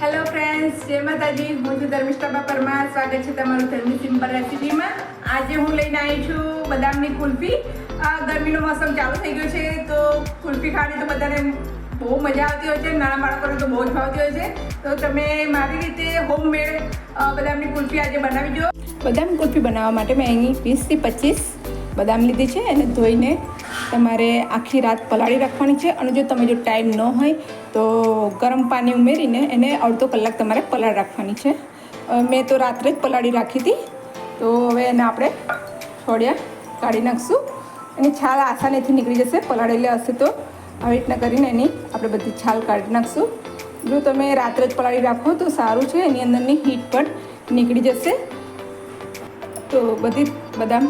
Hello friends જય માતાજી. હું છું ધર્મિષ્ઠા પરમાર. સ્વાગત છે તમારું ધર્મી સિમ્પલ રેસીપીમાં. આજે હું લઈને આવી છું બદામની કુલ્ફી. આ ગરમીનો મોસમ ચાલુ થઈ ગયો છે, તો કુલ્ફી ખાવાની તો બધાને બહુ મજા આવતી હોય છે, નાના બાળકોને તો બહુ જ ભાવતી હોય છે. તો તમે મારી રીતે હોમમેડ બદામની કુલ્ફી આજે બનાવી જો બદામ કુલ્ફી બનાવવા માટે મેં અહીં વીસથી પચીસ બદામ લીધી છે અને ધોઈને તમારે આખી રાત પલાળી રાખવાની છે અને જો તમે જો ટાઈમ ન હોય તો ગરમ પાણી ઉમેરીને એને અડધો કલાક તમારે પલાળ રાખવાની છે. મેં તો રાત્રે જ પલાળી રાખી હતી. તો હવે એને આપણે છોડ્યા કાઢી નાખશું. એની છાલ આસાનીથી નીકળી જશે, પલાળેલી હશે તો. આવી રીતના કરીને એની આપણે બધી છાલ કાઢી નાખશું. જો તમે રાત્રે જ પલાળી રાખો તો સારું છે, એની અંદરની હીટ પણ નીકળી જશે. તો બધી બદામ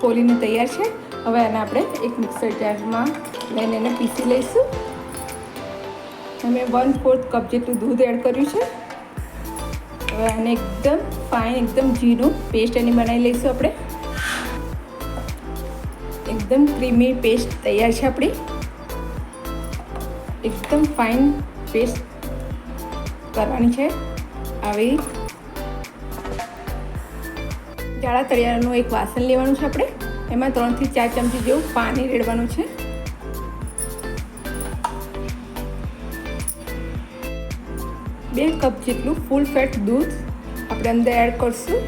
ફોલીને તૈયાર છે. હવે એને આપણે એક મિક્સર જારમાં લઈને એને પીસી લઈશું. અમે વન ફોર્થ કપ જેટલું દૂધ એડ કર્યું છે. હવે આને એકદમ ફાઇન એકદમ જીરું પેસ્ટ એની બનાવી લઈશું આપણે. એકદમ ક્રીમી પેસ્ટ તૈયાર છે આપણી. એકદમ ફાઇન પેસ્ટ કરવાની છે આવી. જાડા તળિયાનું એક વાસણ લેવાનું છે આપણે. એમાં ત્રણથી ચાર ચમચી જેવું પાણી રેડવાનું છે. બે કપ જેટલું ફૂલ ફેટ દૂધ આપણે અંદર એડ કરશું.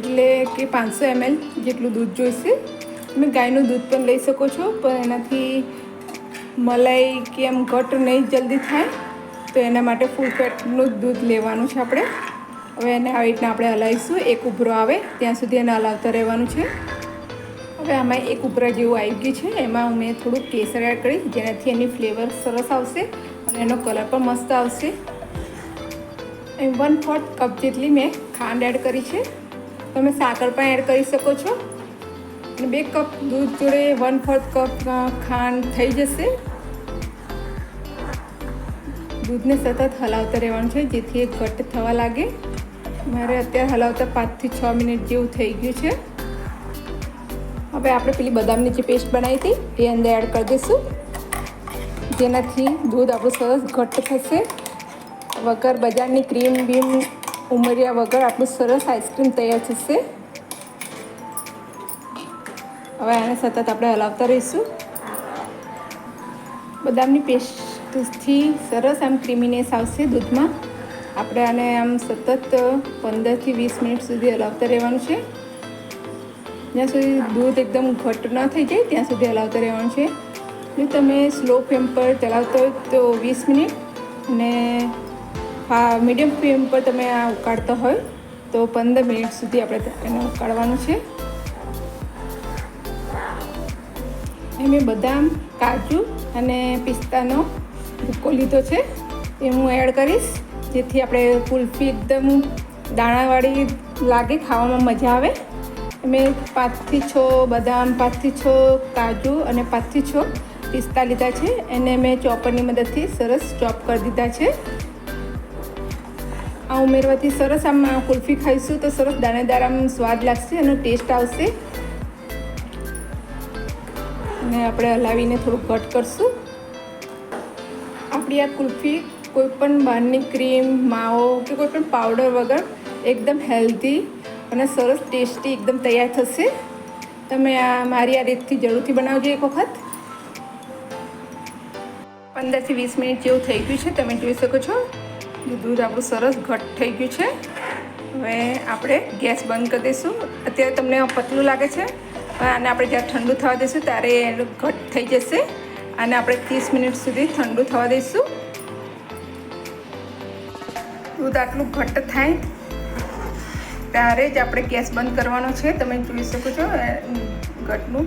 એટલે કે પાંચસો એમએલ જેટલું દૂધ જોઈશે. તમે ગાયનું દૂધ પણ લઈ શકો છો, પણ એનાથી મલાઈ કે એમ ઘટ નહીં, જલ્દી થાય, તો એના માટે ફૂલ ફેટનું દૂધ લેવાનું છે આપણે. હવે એને આવી રીતના આપણે હલાવીશું. એક ઉભરો આવે, ત્યાં સુધી એને હલાવતા રહેવાનું છે. હવે આમાં એક ઉભરા જેવું આવી ગયું છે. એમાં મેં થોડુંક કેસર એડ કરીશ જેનાથી એની ફ્લેવર સરસ આવશે અને એનો કલર પણ મસ્ત આવશે. એમ વન ફોર્થ કપ જેટલી મેં ખાંડ એડ કરી છે. તમે સાકર પણ એડ કરી શકો છો. અને બે કપ દૂધ જોડે વન ફોર્થ કપ ખાંડ થઈ જશે. દૂધને સતત હલાવતા રહેવાનું છે, જેથી એ ઘટ્ટ થવા લાગે. મારે અત્યારે હલાવતા પાંચથી છ મિનિટ જેવું થઈ ગયું છે. હવે આપણે પેલી બદામની જે પેસ્ટ બનાવી હતી, એ અંદર એડ કરી દઈશું. જેનાથી દૂધ આપણું સરસ ઘટ્ટ થશે. વગર બજારની ક્રીમ બીમ ઉમર્યા વગર આપણું સરસ આઈસ્ક્રીમ તૈયાર થશે. હવે આને સતત આપણે હલાવતા રહીશું. બદામની પેસ્ટથી સરસ આમ ક્રીમીનેસ આવશે દૂધમાં. આપણે આને આમ સતત પંદરથી વીસ મિનિટ સુધી હલાવતા રહેવાનું છે. જ્યાં સુધી દૂધ એકદમ ઘટ ન થઈ જાય, ત્યાં સુધી હલાવતા રહેવાનું છે. જો તમે સ્લો ફ્લેમ પર ચલાવતા હોય તો વીસ મિનિટ અને હા, મીડિયમ ફ્લેમ પર તમે આ ઉકાળતા હોય તો પંદર મિનિટ સુધી આપણે એને ઉકાળવાનું છે. મેં બદામ, કાજુ અને પિસ્તાનો ભૂકો લીધો છે. એ હું એડ કરીશ. જેથી આપણે કુલ્ફી એકદમ દાણાવાળી લાગે, ખાવામાં મજા આવે. મેં પાંચથી છ બદામ, પાંચથી છ કાજુ અને પાંચથી છ પિસ્તા લીધા છે. એને મેં ચોપરની મદદથી સરસ ચોપ કરી દીધા છે. આ ઉમેરવાથી સરસ આમ કુલ્ફી ખાઈશું તો સરસ દાણેદાર આમ સ્વાદ લાગશે એનો ટેસ્ટ આવશે. અને આપણે હલાવીને થોડું કટ કરશું. આપણી આ કુલ્ફી કોઈ પણ બહારની ક્રીમ માવો કે કોઈ પણ પાવડર વગર એકદમ હેલ્ધી અને સરસ ટેસ્ટી એકદમ તૈયાર થશે. તમે આ મારી આ રીતથી જરૂરથી બનાવજો એક વખત. પંદરથી વીસ મિનિટ જેવું થઈ ગયું છે, તમે જોઈ શકો છો. દૂધ આપણું સરસ ઘટ થઈ ગયું છે. હવે આપણે ગેસ બંધ કરી દઈશું. અત્યારે તમને પતલું લાગે છે. આને આપણે જ્યારે ઠંડુ થવા દઈશું, ત્યારે એનું ઘટ થઈ જશે. અને આપણે ત્રીસ મિનિટ સુધી ઠંડુ થવા દઈશું. દૂધ આટલું ઘટ્ટ થાય, ત્યારે જ આપણે ગેસ બંધ કરવાનો છે. તમે જોઈ શકો છો ઘટનું.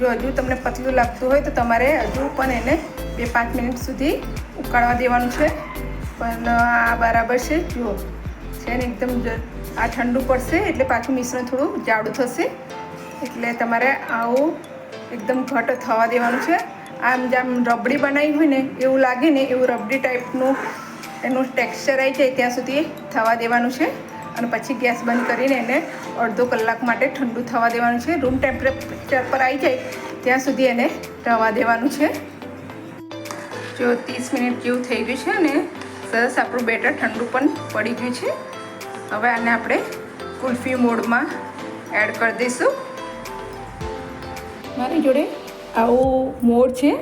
જો હજુ તમને પતલું લાગતું હોય તો તમારે હજુ પણ એને બે પાંચ મિનિટ સુધી ઉકાળવા દેવાનું છે. પણ આ બરાબર છે. જુઓ છે ને એકદમ આ ઠંડુ પડશે એટલે પાછું મિશ્રણ થોડું જાડું થશે. એટલે તમારે આવું એકદમ ઘટ થવા દેવાનું છે. આમ જેમ રબડી બનાવી હોય ને, એવું લાગે ને, એવું રબડી ટાઈપનું એનું ટેક્સચર આવી જાય ત્યાં સુધી થવા દેવાનું છે. અને પછી ગેસ બંધ કરીને એને અડધો કલાક માટે ઠંડુ થવા દેવાનું છે. રૂમ ટેમ્પરેચર પર આવી જાય ત્યાં સુધી એને રવા દેવાનું છે. જો ત્રીસ મિનિટ જેવું થઈ ગયું છે ને સરસ આપણું બેટર ઠંડુ પણ પડી ગયું છે. હવે આને આપણે કુલ્ફી મોડમાં એડ કરી દઈશું. મારી જોડે આવું મોડ છે.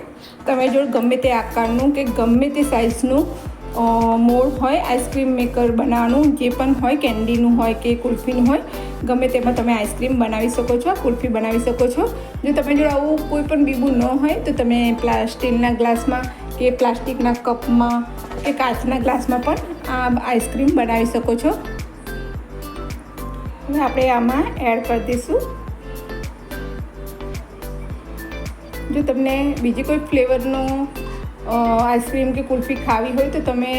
તમે જો ગમે તે આકારનું કે ગમે તે સાઇઝનું મોડ હોય, આઈસ્ક્રીમ મેકર બનાવવાનું, જે પણ હોય, કેન્ડીનું હોય કે કુલ્ફીનું હોય, ગમે તેમાં તમે આઈસ્ક્રીમ બનાવી શકો છો, કુલ્ફી બનાવી શકો છો. જો તમે જો આવું કોઈ પણ બીબું ન હોય, તો તમે પ્લા સ્ટીલના ગ્લાસમાં કે પ્લાસ્ટિકના કપમાં કે કાચના ગ્લાસમાં પણ આ આઈસ્ક્રીમ બનાવી શકો છો. હવે આપણે આમાં એડ કરી દઈશું. જો તમને બીજી કોઈ ફ્લેવરનું આઈસ્ક્રીમ કે કુલ્ફી ખાવી હોય તો તમે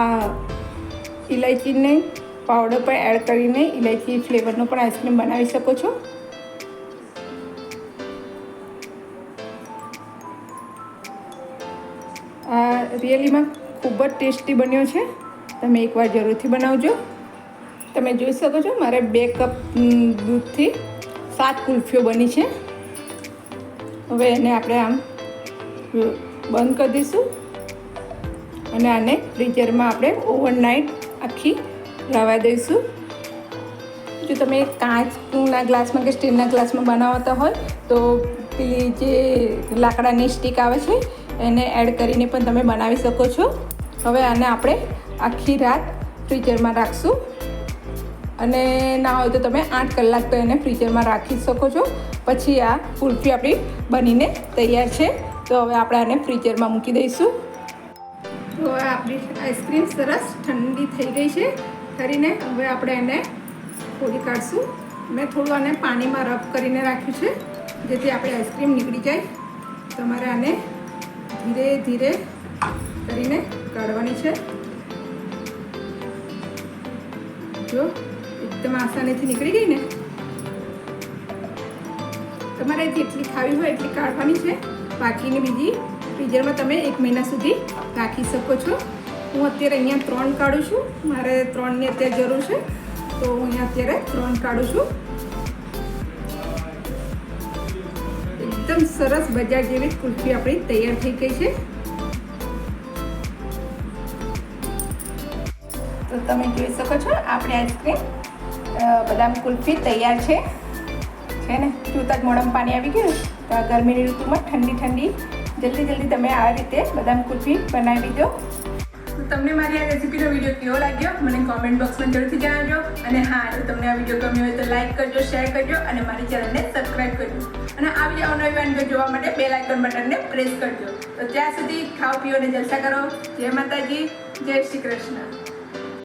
આ ઇલાયચીને પાવડર પણ એડ કરીને ઇલાયચી ફ્લેવરનો પણ આઈસ્ક્રીમ બનાવી શકો છો. આ રિયલીમાં ખૂબ જ ટેસ્ટી બન્યો છે. તમે એકવાર જરૂરથી બનાવજો. તમે જોઈ શકો છો, મારે બે કપ દૂધથી સાત કુલ્ફીઓ બની છે. હવે એને આપણે આમ બંધ કરી દઈશું. અને આને ફ્રીઝરમાં આપણે ઓવરનાઇટ આખી રવા દઈશું. જો તમે કાચના ગ્લાસમાં કે સ્ટીલના ગ્લાસમાં બનાવતા હોય, તો પેલી જે લાકડાની સ્ટીક આવે છે, એને એડ કરીને પણ તમે બનાવી શકો છો. હવે આને આપણે આખી રાત ફ્રીઝરમાં રાખશું. અને ના હોય તો તમે આઠ કલાક તો એને ફ્રીઝરમાં રાખી શકો છો. પછી આ કુલ્ફી આપણી બનીને તૈયાર છે. તો હવે આપણે આને ફ્રીઝરમાં મૂકી દઈશું. તો આપણી આઈસ્ક્રીમ સરસ ઠંડી થઈ ગઈ છે. કરીને હવે આપણે એને ફોડી કાઢશું. મેં થોડું આને પાણીમાં રબ કરીને રાખ્યું છે, જેથી આપણી આઈસ્ક્રીમ નીકળી જાય. તમારે આને ધીરે ધીરે કરીને કાઢવાની છે. જો. એકદમ આસાનીથી નીકળી ગઈ ને? તમારે જેટલી ખાવી હોય એટલી કાઢવાની છે. બાકીની બીજી ફ્રીઝરમાં તમે એક મહિના સુધી રાખી શકો છો. હું અત્યારે અહીંયા ત્રણ કાઢું છું. મારે ત્રણની અત્યારે જરૂર છે. તો હું અહીંયા અત્યારે ત્રણ કાઢું છું. એકદમ સરસ બજાર જેવી કુલ્ફી આપણી તૈયાર થઈ ગઈ છે. તો તમે જોઈ શકો છો આપણે આઈસ્ક્રીમ. બદામ કુલ્ફી તૈયાર છે. છે ને? જોતા જ મોડમ પાણી આવી ગયું તો ગરમીની ઋતુમાં ઠંડી ઠંડી જલ્દી જલ્દી તમે આ રીતે બદામ કુલ્ફી બનાવી દો. તમને મારી આ રેસીપીનો વીડિયો કેવો લાગ્યો? મને કોમેન્ટ બોક્સમાં જરૂરથી જણાવજો. અને હા, જો તમને આ વીડિયો ગમ્યો હોય તો લાઈક કરજો શેર કરજો અને મારી ચેનલને સબસ્ક્રાઈબ કરજો. અને આવી વીડિયો અવનવી વાનગીઓ જોવા માટે બે લાઇકન બટનને પ્રેસ કરજો. તો ત્યાં સુધી ખાઓ, પીઓ અને જલસા કરો. જય માતાજી, જય શ્રી કૃષ્ણ.